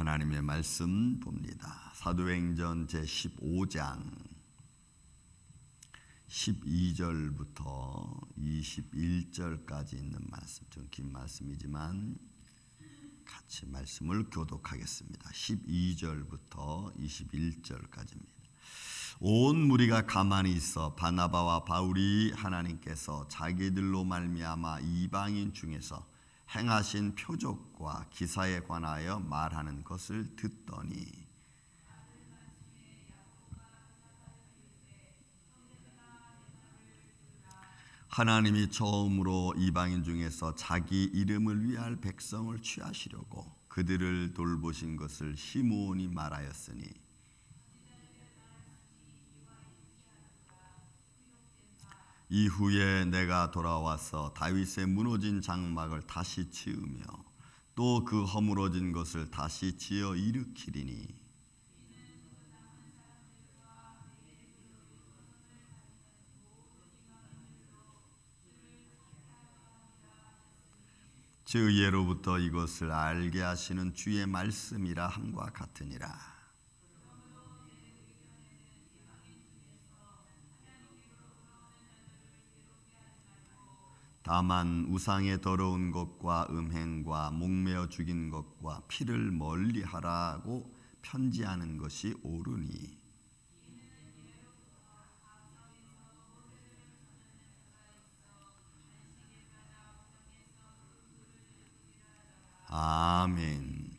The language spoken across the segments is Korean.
하나님의 말씀 봅니다. 사도행전 제 15장 12절부터 21절까지 있는 말씀. 좀 긴 말씀이지만 같이 말씀을 교독하겠습니다. 12절부터 21절까지입니다. 온 무리가 가만히 있어 바나바와 바울이 하나님께서 자기들로 말미암아 이방인 중에서 행하신 표적과 기사에 관하여 말하는 것을 듣더니. 하나님이 처음으로 이방인 중에서 자기 이름을 위할 백성을 취하시려고 그들을 돌보신 것을 시므온이 말하였으니 이후에 내가 돌아와서 다윗의 무너진 장막을 다시 지으며 또 그 허물어진 것을 다시 지어 일으키리니 즉 예로부터 이것을 알게 하시는 주의 말씀이라 함과 같으니라. 다만 우상의 더러운 것과 음행과 목매어 죽인 것과 피를 멀리하라고 편지하는 것이 옳으니 아멘.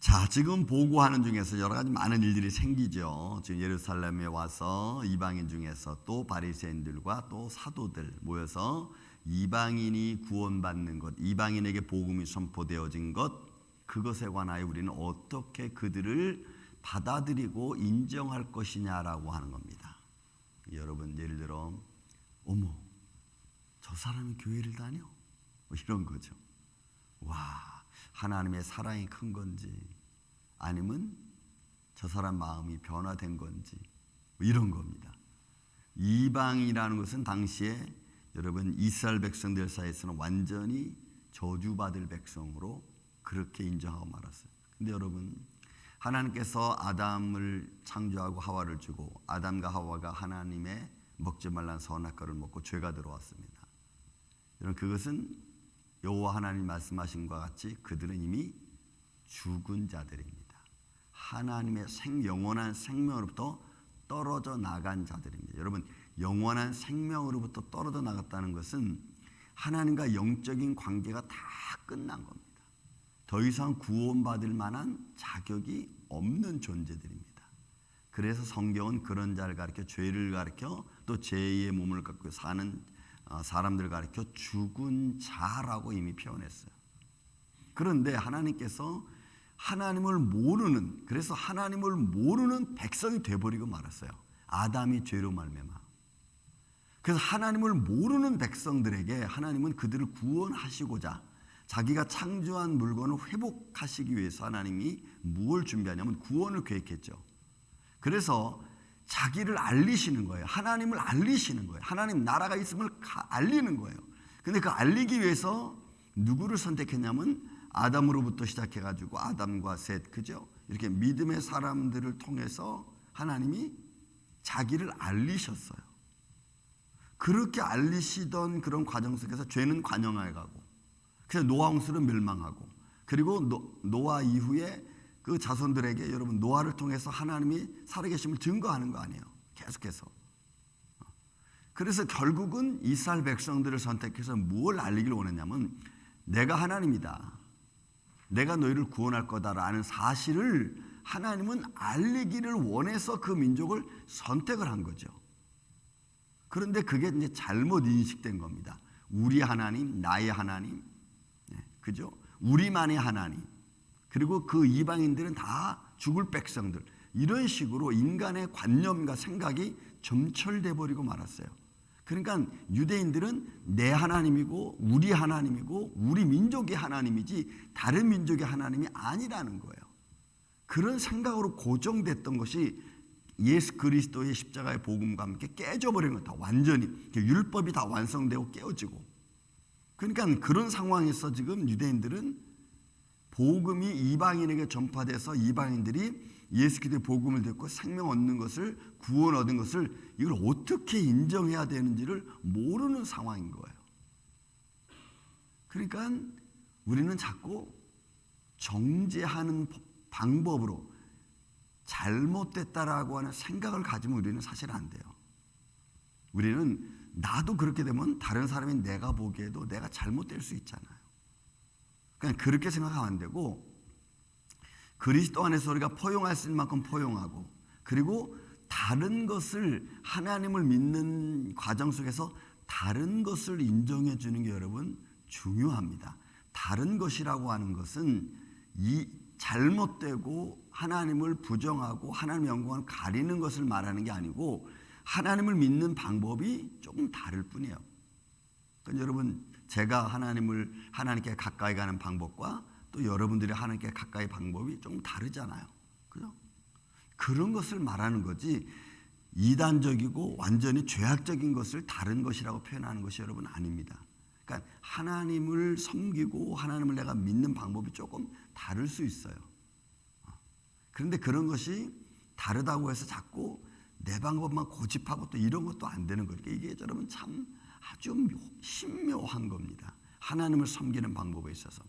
자, 지금 보고하는 중에서 여러 가지 많은 일들이 생기죠. 지금 예루살렘에 와서 이방인 중에서 또 바리새인들과 또 사도들 모여서 이방인이 구원받는 것, 이방인에게 복음이 선포되어진 것, 그것에 관하여 우리는 어떻게 그들을 받아들이고 인정할 것이냐라고 하는 겁니다. 여러분 예를 들어 어머 저 사람이 교회를 다녀 뭐 이런 거죠. 와 하나님의 사랑이 큰 건지 아니면 저 사람 마음이 변화된 건지 뭐 이런 겁니다. 이방이라는 것은 당시에 여러분 이스라엘 백성들 사이에서는 완전히 저주받을 백성으로 그렇게 인정하고 말았어요. 근데 여러분 하나님께서 아담을 창조하고 하와를 주고 아담과 하와가 하나님의 먹지 말란 선악과를 먹고 죄가 들어왔습니다. 여러분 그것은 여호와 하나님 말씀하신 것 같이 그들은 이미 죽은 자들입니다. 하나님의 생 영원한 생명으로부터 떨어져 나간 자들입니다. 여러분 영원한 생명으로부터 떨어져 나갔다는 것은 하나님과 영적인 관계가 다 끝난 겁니다. 더 이상 구원받을 만한 자격이 없는 존재들입니다. 그래서 성경은 그런 자를 가리켜 죄를 가리켜 또 죄의 몸을 갖고 사는 사람들을 가리켜 죽은 자라고 이미 표현했어요. 그런데 하나님께서 하나님을 모르는 그래서 하나님을 모르는 백성이 돼버리고 말았어요. 아담이 죄로 말미암아. 그래서 하나님을 모르는 백성들에게 하나님은 그들을 구원하시고자 자기가 창조한 물건을 회복하시기 위해서 하나님이 무엇을 준비하냐면 구원을 계획했죠. 그래서 자기를 알리시는 거예요. 하나님을 알리시는 거예요. 하나님 나라가 있음을 알리는 거예요. 근데 그 알리기 위해서 누구를 선택했냐면 아담으로부터 시작해 가지고 아담과 셋 그죠? 이렇게 믿음의 사람들을 통해서 하나님이 자기를 알리셨어요. 그렇게 알리시던 그런 과정 속에서 죄는 관영해 가고 그래서 노아 홍수는 멸망하고 그리고 노, 노아 이후에 그 자손들에게 여러분 노아를 통해서 하나님이 살아계심을 증거하는 거 아니에요. 계속해서. 그래서 결국은 이스라엘 백성들을 선택해서 무엇을 알리기를 원했냐면 내가 하나님이다. 내가 너희를 구원할 거다라는 사실을 하나님은 알리기를 원해서 그 민족을 선택을 한 거죠. 그런데 그게 이제 잘못 인식된 겁니다. 우리 하나님, 나의 하나님, 그죠? 우리만의 하나님. 그리고 그 이방인들은 다 죽을 백성들. 이런 식으로 인간의 관념과 생각이 점철돼 버리고 말았어요. 그러니까 유대인들은 내 하나님이고 우리 하나님이고 우리 민족의 하나님이지 다른 민족의 하나님이 아니라는 거예요. 그런 생각으로 고정됐던 것이 예수 그리스도의 십자가의 복음과 함께 깨져버린 거다. 완전히 율법이 다 완성되고 깨어지고. 그러니까 그런 상황에서 지금 유대인들은 복음이 이방인에게 전파돼서 이방인들이 예수 그리스도의 복음을 듣고 생명 얻는 것을 구원 얻은 것을 이걸 어떻게 인정해야 되는지를 모르는 상황인 거예요. 그러니까 우리는 자꾸 정죄하는 방법으로 잘못됐다라고 하는 생각을 가지면 우리는 사실 안 돼요. 우리는 나도 그렇게 되면 다른 사람이 내가 보기에도 내가 잘못될 수 있잖아요. 그냥 그렇게 생각하면 안 되고 그리스도 안에서 우리가 포용할 수 있는 만큼 포용하고 그리고 다른 것을 하나님을 믿는 과정 속에서 다른 것을 인정해 주는 게 여러분 중요합니다. 다른 것이라고 하는 것은 이 잘못되고 하나님을 부정하고 하나님 영광을 가리는 것을 말하는 게 아니고 하나님을 믿는 방법이 조금 다를 뿐이에요. 그러니까 여러분 제가 하나님을 하나님께 가까이 가는 방법과 또 여러분들이 하나님께 가까이 방법이 좀 다르잖아요. 그죠? 그런 것을 말하는 거지 이단적이고 완전히 죄악적인 것을 다른 것이라고 표현하는 것이 여러분 아닙니다. 그러니까 하나님을 섬기고 하나님을 내가 믿는 방법이 조금 다를 수 있어요. 그런데 그런 것이 다르다고 해서 자꾸 내 방법만 고집하고 또 이런 것도 안 되는 거니까 이게 여러분 참 아주 신묘한 겁니다. 하나님을 섬기는 방법에 있어서.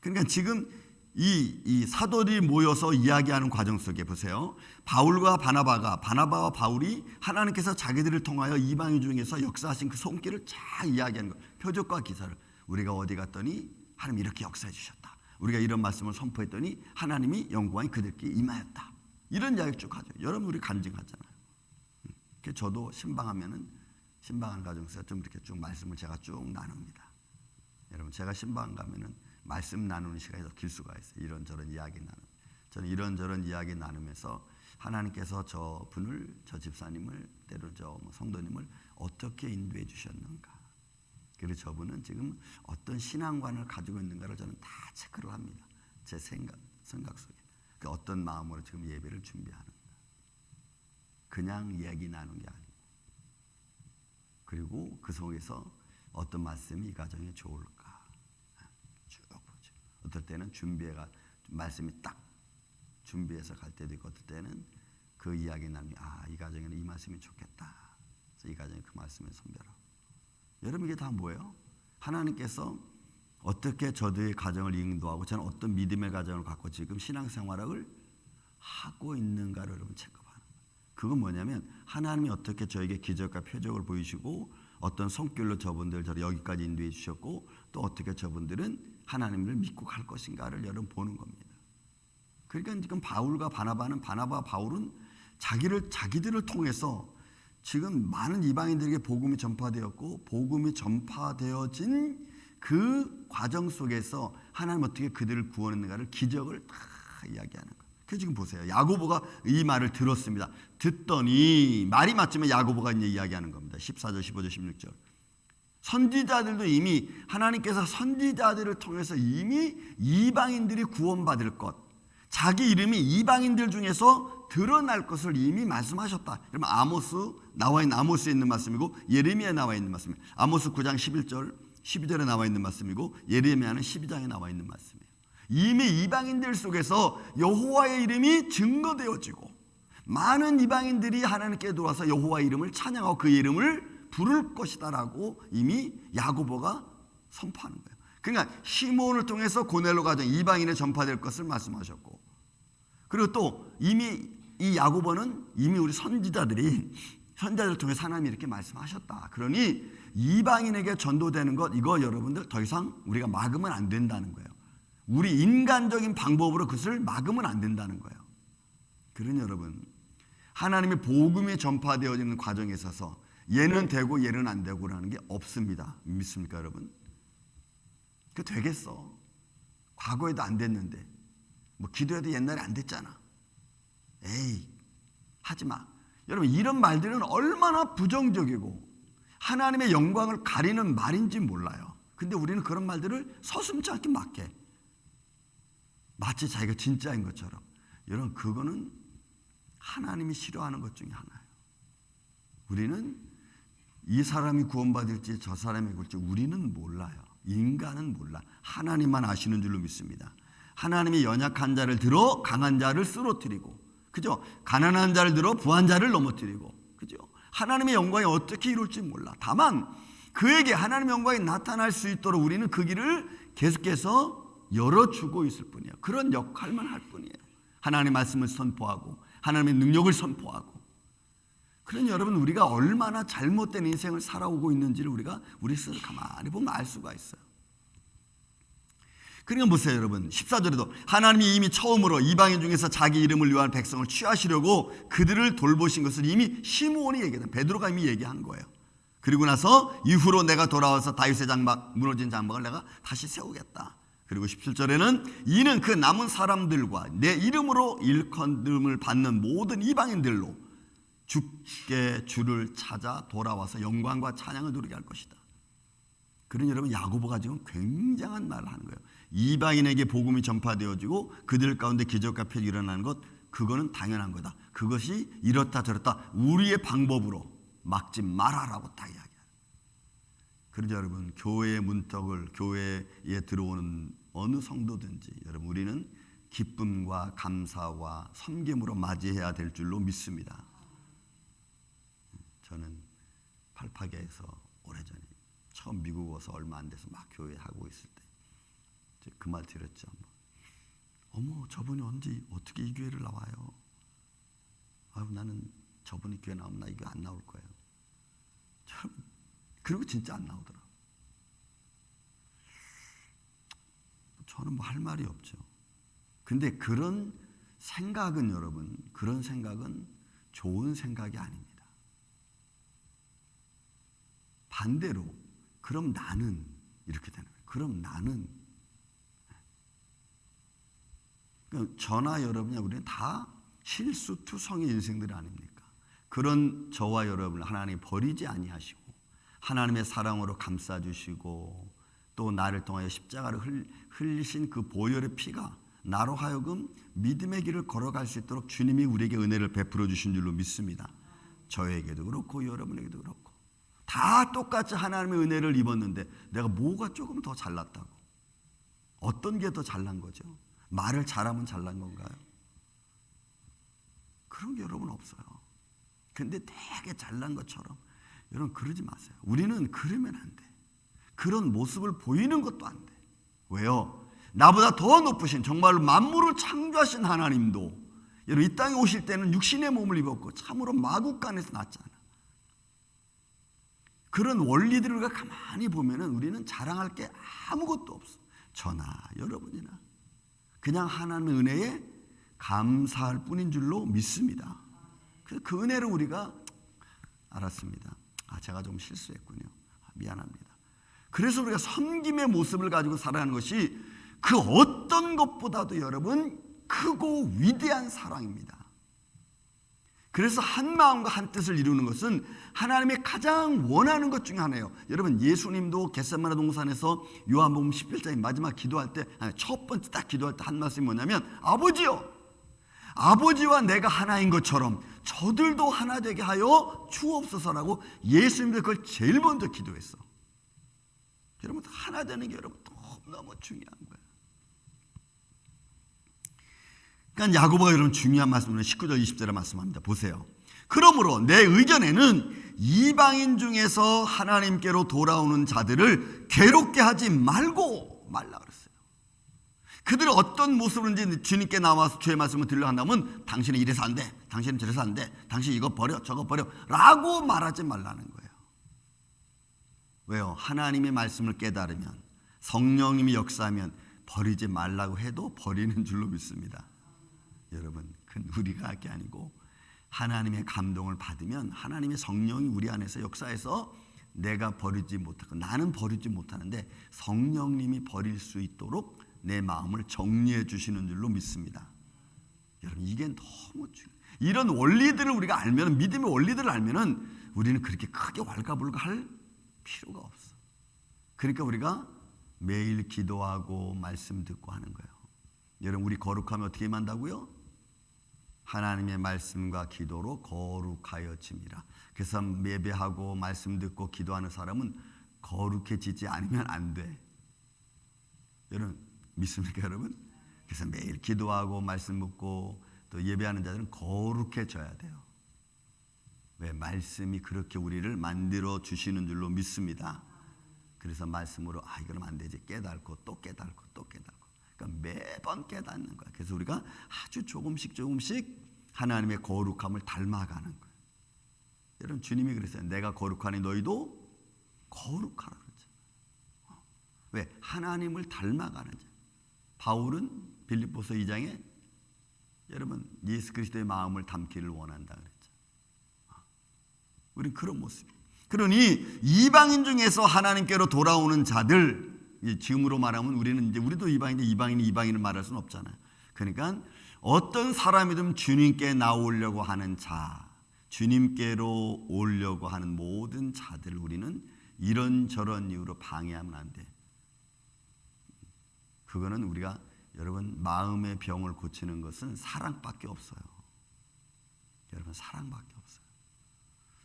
그러니까 지금 이, 이 사도들이 모여서 이야기하는 과정 속에 보세요. 바울과 바나바가 바나바와 바울이 하나님께서 자기들을 통하여 이방인 중에서 역사하신 그 손길을 잘 이야기하는 거. 표적과 기사를 우리가 어디 갔더니 하나님 이렇게 역사해 주셨다. 우리가 이런 말씀을 선포했더니 하나님이 영광이 그들께 임하였다. 이런 이야기 쭉 하죠. 여러분 우리 간증하잖아요. 그 저도 신방하면은 신방한 가정에서 좀 이렇게 쭉 말씀을 제가 쭉 나눕니다. 여러분 제가 신방 가면은 말씀 나누는 시간이 더 길 수가 있어요. 이런저런 이야기 나누. 저는 이런저런 이야기 나누면서 하나님께서 저 분을 저 집사님을 때로 저뭐 성도님을 어떻게 인도해 주셨는가. 그리고 저분은 지금 어떤 신앙관을 가지고 있는가를 저는 다 체크를 합니다. 제 생각 생각 속에 그 어떤 마음으로 지금 예배를 준비하는가. 그냥 얘기 나눈 게 아니고 그리고 그 속에서 어떤 말씀이 이 가정에 좋을까. 어떨 때는 준비해가 말씀이 딱 준비해서 갈 때도 있고 어떨 때는 그 이야기 나누 아이 가정에는 이 말씀이 좋겠다. 그래서 이 가정에 그 말씀을 선별하고 여러분 이게 다 뭐예요? 하나님께서 어떻게 저들의 가정을 인도하고 저는 어떤 믿음의 가정을 갖고 지금 신앙생활을 하고 있는가를 여러분 체크하는 거예요. 그건 뭐냐면 하나님이 어떻게 저에게 기적과 표적을 보이시고 어떤 성결로 저분들 저를 여기까지 인도해 주셨고 또 어떻게 저분들은 하나님을 믿고 갈 것인가를 여러분 보는 겁니다. 그러니까 지금 바울과 바나바는 바나바 바울은 자기를 자기들을 통해서 지금 많은 이방인들에게 복음이 전파되었고 복음이 전파되어진 그 과정 속에서 하나님 어떻게 그들을 구원했는가를 기적을 다 이야기하는 거예요. 그 지금 보세요. 야고보가 이 말을 들었습니다. 듣더니 말이 맞지만 야고보가 이제 이야기하는 겁니다. 14절, 15절, 16절. 선지자들도 이미 하나님께서 선지자들을 통해서 이미 이방인들이 구원받을 것, 자기 이름이 이방인들 중에서 드러날 것을 이미 말씀하셨다. 그러면 아모스 나와 있는 아모스에 있는 말씀이고 예레미야에 나와 있는 말씀이에요. 아모스 9장 11절, 12절에 나와 있는 말씀이고 예레미야는 12장에 나와 있는 말씀이에요. 이미 이방인들 속에서 여호와의 이름이 증거되어지고 많은 이방인들이 하나님께 들어와서 여호와의 이름을 찬양하고 그 이름을 부를 것이다라고 이미 야고보가 선포하는 거예요. 그러니까 시몬을 통해서 고넬로 가정 이방인에 전파될 것을 말씀하셨고 그리고 또 이미 이 야고보는 이미 우리 선지자들이 선지자를 통해 하나님이 이렇게 말씀하셨다. 그러니 이방인에게 전도되는 것 이거 여러분들 더 이상 우리가 막으면 안 된다는 거예요. 우리 인간적인 방법으로 그것을 막으면 안 된다는 거예요. 그러니 여러분 하나님의 복음이 전파되어지는 과정에 있어서 얘는 되고 얘는 안 되고라는 게 없습니다. 믿습니까, 여러분? 그 되겠어. 과거에도 안 됐는데. 뭐 기도해도 옛날에 안 됐잖아. 에이, 하지 마. 여러분, 이런 말들은 얼마나 부정적이고 하나님의 영광을 가리는 말인지 몰라요. 근데 우리는 그런 말들을 서슴지 않게 막 해. 마치 자기가 진짜인 것처럼. 여러분, 그거는 하나님이 싫어하는 것 중에 하나예요. 우리는 이 사람이 구원받을지 저 사람이 굴지 우리는 몰라요. 인간은 몰라. 하나님만 아시는 줄로 믿습니다. 하나님이 연약한 자를 들어 강한 자를 쓰러뜨리고 그죠? 가난한 자를 들어 부한 자를 넘어뜨리고 그죠? 하나님의 영광이 어떻게 이룰지 몰라. 다만 그에게 하나님의 영광이 나타날 수 있도록 우리는 그 길을 계속해서 열어주고 있을 뿐이에요. 그런 역할만 할 뿐이에요. 하나님의 말씀을 선포하고 하나님의 능력을 선포하고 그런 여러분 우리가 얼마나 잘못된 인생을 살아오고 있는지를 우리가 우리 스스로 가만히 보면 알 수가 있어요. 그러니까 보세요 여러분. 14절에도 하나님이 이미 처음으로 이방인 중에서 자기 이름을 위한 백성을 취하시려고 그들을 돌보신 것을 이미 시므온이 얘기했다. 베드로가 이미 얘기한 거예요. 그리고 나서 이후로 내가 돌아와서 다윗의 장막 무너진 장막을 내가 다시 세우겠다. 그리고 17절에는 이는 그 남은 사람들과 내 이름으로 일컬음을 받는 모든 이방인들로 주께 주를 찾아 돌아와서 영광과 찬양을 누리게 할 것이다 그런 여러분 야고보가 지금 굉장한 말을 하는 거예요. 이방인에게 복음이 전파되어지고 그들 가운데 기적과 표적이 일어나는 것 그거는 당연한 거다. 그것이 이렇다 저렇다 우리의 방법으로 막지 말아라고 딱 이야기해요. 여러분 교회의 문턱을 교회에 들어오는 어느 성도든지 여러분 우리는 기쁨과 감사와 섬김으로 맞이해야 될 줄로 믿습니다. 저는 팔파계에서 오래전에 처음 미국 와서 얼마 안 돼서 막 교회 하고 있을 때 그 말 들었죠. 어머 저분이 언제 어떻게 이 교회를 나와요? 아유 나는 저분이 교회 나오면 나 이거 안 나올 거예요. 참 그리고 진짜 안 나오더라. 저는 뭐 할 말이 없죠. 근데 그런 생각은 여러분 그런 생각은 좋은 생각이 아닙니다. 반대로 그럼 나는 이렇게 되는 거예요. 그럼 나는 그러니까 저나 여러분이 우리는 다 실수투성의 인생들 아닙니까? 그런 저와 여러분을 하나님 버리지 아니하시고 하나님의 사랑으로 감싸 주시고 또 나를 통하여 십자가를 흘리신 그 보혈의 피가 나로 하여금 믿음의 길을 걸어갈 수 있도록 주님이 우리에게 은혜를 베풀어 주신 줄로 믿습니다. 저에게도 그렇고 여러분에게도 그렇고 다 똑같이 하나님의 은혜를 입었는데 내가 뭐가 조금 더 잘났다고? 어떤 게 더 잘난 거죠? 말을 잘하면 잘난 건가요? 그런 게 여러분 없어요. 근데 되게 잘난 것처럼 여러분 그러지 마세요. 우리는 그러면 안 돼. 그런 모습을 보이는 것도 안 돼. 왜요? 나보다 더 높으신 정말로 만물을 창조하신 하나님도 여러분 이 땅에 오실 때는 육신의 몸을 입었고 참으로 마국간에서 났잖아. 그런 원리들을 가만히 보면은 우리는 자랑할 게 아무것도 없어. 저나 여러분이나 그냥 하나님의 은혜에 감사할 뿐인 줄로 믿습니다. 그래서 그 은혜를 우리가 알았습니다. 아, 제가 좀 실수했군요. 아, 미안합니다. 그래서 우리가 섬김의 모습을 가지고 살아가는 것이 그 어떤 것보다도 여러분 크고 위대한 사랑입니다. 그래서 한 마음과 한 뜻을 이루는 것은 하나님의 가장 원하는 것 중에 하나예요. 여러분 예수님도 겟세마네 동산에서 요한복음 11장의 마지막 기도할 때 첫 번째 딱 기도할 때 한 말씀이 뭐냐면 아버지요 아버지와 내가 하나인 것처럼 저들도 하나 되게 하여 주옵소서라고 예수님도 그걸 제일 먼저 기도했어. 여러분 하나 되는 게 여러분 너무 중요한 거예요. 그러니까 야고보가 여러분 중요한 말씀을 19절 20절에 말씀합니다. 보세요. 그러므로 내 의견에는 이방인 중에서 하나님께로 돌아오는 자들을 괴롭게 하지 말고 말라 그랬어요. 그들이 어떤 모습으로든지 주님께 나와서 주의 말씀을 들려 한다면 당신은 이래서 안 돼. 당신은 저래서 안 돼. 당신 이거 버려. 저거 버려. 라고 말하지 말라는 거예요. 왜요? 하나님의 말씀을 깨달으면 성령님이 역사하면 버리지 말라고 해도 버리는 줄로 믿습니다. 여러분, 그 우리가 할 게 아니고 하나님의 감동을 받으면 하나님의 성령이 우리 안에서 역사해서 내가 버리지 못하고 나는 버리지 못하는데 성령님이 버릴 수 있도록 내 마음을 정리해 주시는 줄로 믿습니다. 여러분 이게 너무 중요. 이런 원리들을 우리가 알면 믿음의 원리들을 알면은 우리는 그렇게 크게 왈가불가할 필요가 없어. 그러니까 우리가 매일 기도하고 말씀 듣고 하는 거예요. 여러분 우리 거룩하면 어떻게 만다고요? 하나님의 말씀과 기도로 거룩하여집니다. 그래서 예배하고 말씀 듣고 기도하는 사람은 거룩해지지 않으면 안 돼. 여러분 믿습니까, 여러분? 그래서 매일 기도하고 말씀 묻고 또 예배하는 자들은 거룩해져야 돼요. 왜 말씀이 그렇게 우리를 만들어 주시는 줄로 믿습니다. 그래서 말씀으로 아 이거는 안 되지 깨닫고 또 깨닫고 또 깨닫고 그러니까 매번 깨닫는 거야. 그래서 우리가 아주 조금씩 조금씩 하나님의 거룩함을 닮아가는 거예요. 여러분 주님이 그랬어요. 내가 거룩하니 너희도 거룩하라 그랬죠. 어. 왜 하나님을 닮아가는 자. 바울은 빌립보서 2장에 여러분 예수 그리스도의 마음을 담기를 원한다 그랬죠. 어. 우리는 그런 모습. 그러니 이방인 중에서 하나님께로 돌아오는 자들 지금으로 말하면 우리는 이제 우리도 이방인데 이방인이 이방인을 말할 수는 없잖아요. 그러니까 어떤 사람이든 주님께 나오려고 하는 자, 주님께로 오려고 하는 모든 자들을 우리는 이런 저런 이유로 방해하면 안 돼. 그거는 우리가 여러분 마음의 병을 고치는 것은 사랑밖에 없어요. 여러분 사랑밖에 없어요.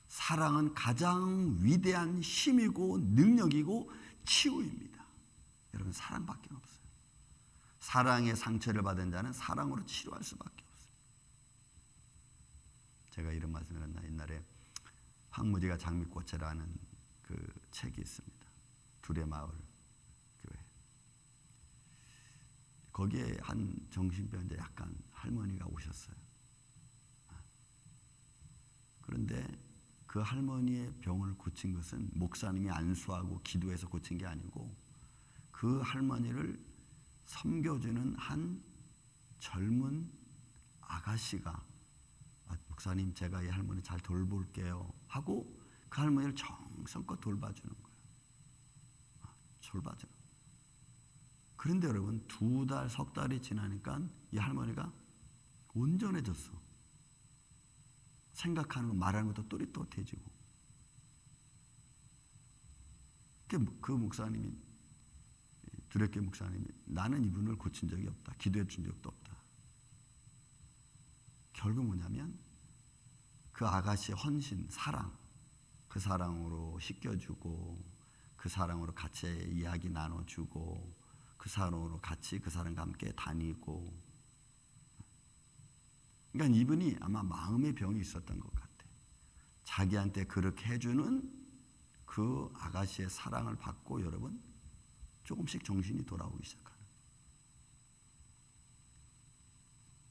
사랑은 가장 위대한 힘이고 능력이고 치유입니다. 여러분 사랑밖에 없어요. 사랑의 상처를 받은 자는 사랑으로 치료할 수밖에 없어요. 제가 이런 말씀을 했나 옛날에 황무지가 장미꽃이라는 그 책이 있습니다. 둘의 마을 교회. 거기에 한 정신병자 약간 할머니가 오셨어요. 그런데 그 할머니의 병을 고친 것은 목사님이 안수하고 기도해서 고친 게 아니고 그 할머니를 섬겨주는 한 젊은 아가씨가 아, 목사님 제가 이 할머니 잘 돌볼게요 하고 그 할머니를 정성껏 돌봐주는 거예요. 아, 돌봐주는. 그런데 여러분 두 달, 석 달이 지나니까 이 할머니가 온전해졌어. 생각하는 거, 말하는 것도 또릿또릿해지고. 그, 그 목사님이 두렵게 목사님이 나는 이분을 고친 적이 없다. 기도해 준 적도 없다. 결국 뭐냐면 그 아가씨의 헌신, 사랑, 그 사랑으로 씻겨주고 그 사랑으로 같이 이야기 나눠주고 그 사랑으로 같이 그 사람과 함께 다니고 그러니까 이분이 아마 마음의 병이 있었던 것 같아. 자기한테 그렇게 해주는 그 아가씨의 사랑을 받고 여러분 조금씩 정신이 돌아오기 시작하는.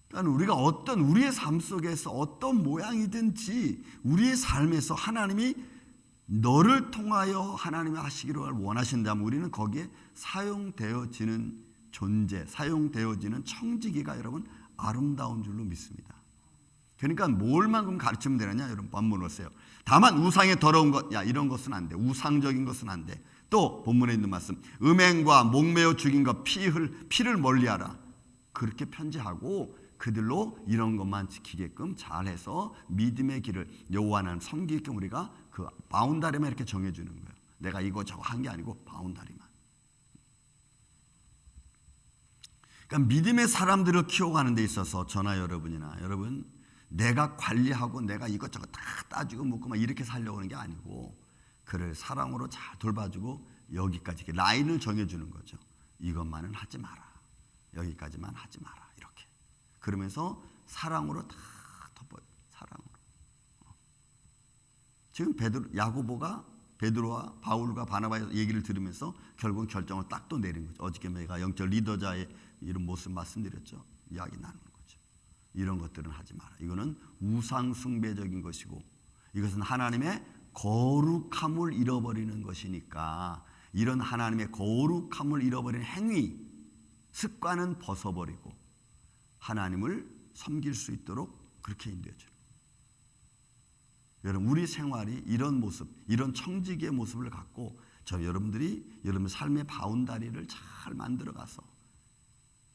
그러니까 우리가 어떤 우리의 삶 속에서 어떤 모양이든지 우리의 삶에서 하나님이 너를 통하여 하나님이 하시기를 원하신다면 우리는 거기에 사용되어지는 존재, 사용되어지는 청지기가 여러분 아름다운 줄로 믿습니다. 그러니까 뭘만큼 가르치면 되느냐 여러분 본문 오세요. 다만 우상의 더러운 것, 야 이런 것은 안 돼. 우상적인 것은 안 돼. 또 본문에 있는 말씀, 음행과 목매어 죽인 것, 피를 피를 멀리하라. 그렇게 편지하고 그들로 이런 것만 지키게끔 잘해서 믿음의 길을 여호와 하나님 섬기게끔 우리가 그 바운다리만 이렇게 정해주는 거예요. 내가 이거 저거 한 게 아니고 바운다리만. 그러니까 믿음의 사람들을 키워가는 데 있어서 저나 여러분이나 여러분 내가 관리하고 내가 이것저것 다 따지고 묻고 막 이렇게 살려고 하는 게 아니고 그를 사랑으로 잘 돌봐주고 여기까지 라인을 정해주는 거죠. 이것만은 하지 마라. 여기까지만 하지 마라. 이렇게. 그러면서 사랑으로 다 덮어 사랑으로. 어. 지금 베드로 야고보가 베드로와 바울과 바나바의 얘기를 들으면서 결국 결정을 딱 또 내린 거죠. 어저께 내가 영적 리더자의 이런 모습 말씀드렸죠. 이야기 나누는 거죠. 이런 것들은 하지 마라. 이거는 우상 숭배적인 것이고 이것은 하나님의 거룩함을 잃어버리는 것이니까 이런 하나님의 거룩함을 잃어버리는 행위, 습관은 벗어버리고 하나님을 섬길 수 있도록 그렇게 인도해 주는 여러분 우리 생활이 이런 모습, 이런 청지기의 모습을 갖고 저 여러분들이 여러분 삶의 바운다리를 잘 만들어 가서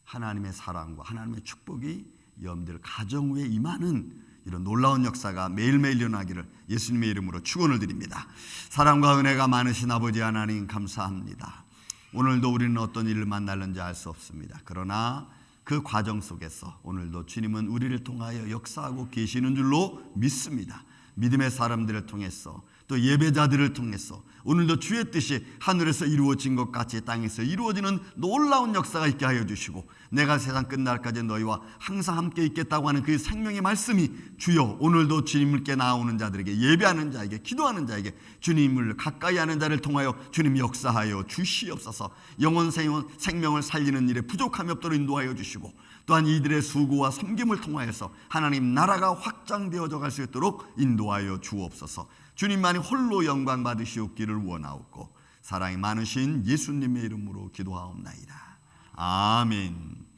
하나님의 사랑과 하나님의 축복이 여러분들 가정 위에 임하는 이런 놀라운 역사가 매일매일 일어나기를 예수님의 이름으로 축원을 드립니다. 사랑과 은혜가 많으신 아버지 하나님 감사합니다. 오늘도 우리는 어떤 일을 만날는지 알 수 없습니다. 그러나 그 과정 속에서 오늘도 주님은 우리를 통하여 역사하고 계시는 줄로 믿습니다. 믿음의 사람들을 통해서 또 예배자들을 통해서 오늘도 주의 뜻이 하늘에서 이루어진 것 같이 땅에서 이루어지는 놀라운 역사가 있게 하여 주시고 내가 세상 끝날까지 너희와 항상 함께 있겠다고 하는 그 생명의 말씀이 주여 오늘도 주님께 나오는 자들에게 예배하는 자에게 기도하는 자에게 주님을 가까이 하는 자를 통하여 주님 역사하여 주시옵소서. 영원 생명을 살리는 일에 부족함이 없도록 인도하여 주시고 또한 이들의 수고와 섬김을 통하여서 하나님 나라가 확장되어져 갈 수 있도록 인도하여 주옵소서 주님만이 홀로 영광 받으시옵기를 원하옵고 사랑이 많으신 예수님의 이름으로 기도하옵나이다. 아멘.